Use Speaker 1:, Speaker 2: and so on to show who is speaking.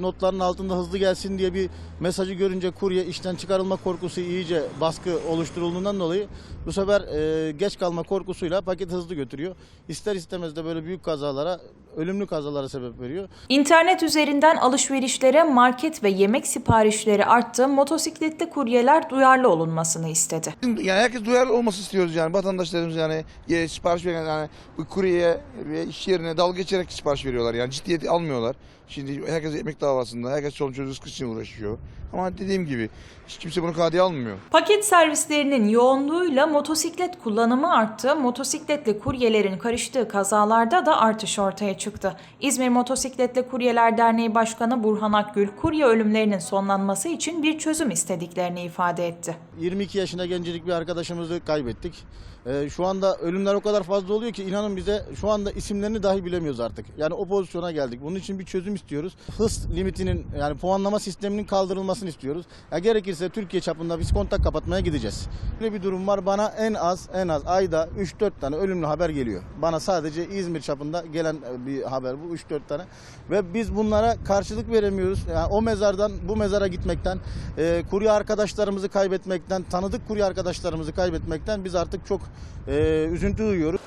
Speaker 1: Notların altında hızlı gelsin diye bir mesajı görünce kurye işten çıkarılma korkusu iyice baskı oluşturulduğundan dolayı bu sefer e, geç kalma korkusuyla paket hızlı götürüyor. İster istemez de böyle büyük kazalara, ölümlü kazalara sebep veriyor.
Speaker 2: İnternet üzerinden alışverişlere market ve yemek siparişleri arttı. Motosikletli kuryeler duyarlı olunmasını istedi.
Speaker 3: Yani herkes duyarlı olması istiyoruz yani vatandaşlarımız yani e, sipariş veren yani bu kuryeye ve iş yerine dalga geçerek sipariş veriyorlar yani ciddiyeti almıyorlar. Şimdi herkes ekmek davasında, herkes çoluk çocuğu rızkı için uğraşıyor. Ama dediğim gibi hiç kimse bunu kadiye almıyor.
Speaker 2: Paket servislerinin yoğunluğuyla motosiklet kullanımı arttı. Motosikletli kuryelerin karıştığı kazalarda da artış ortaya çıktı. İzmir Motosikletli Kuryeler Derneği Başkanı Burhan Akgül, kurye ölümlerinin sonlanması için bir çözüm istediklerini ifade etti.
Speaker 1: 22 yaşında gencecik bir arkadaşımızı kaybettik. Ee, şu anda ölümler o kadar fazla oluyor ki inanın bize şu anda isimlerini dahi bilemiyoruz artık. Yani o pozisyona geldik. Bunun için bir çözüm istiyoruz. Hız limitinin yani puanlama sisteminin kaldırılmasını istiyoruz. Ya gerekirse Türkiye çapında biz kontak kapatmaya gideceğiz. Böyle bir durum var. Bana en az en az ayda 3-4 tane ölümlü haber geliyor. Bana sadece İzmir çapında gelen bir haber bu 3-4 tane. Ve biz bunlara karşılık veremiyoruz. Yani o mezardan bu mezara gitmekten, e, kurye arkadaşlarımızı kaybetmekten, tanıdık kurye arkadaşlarımızı kaybetmekten biz artık çok e, üzüntü duyuyoruz.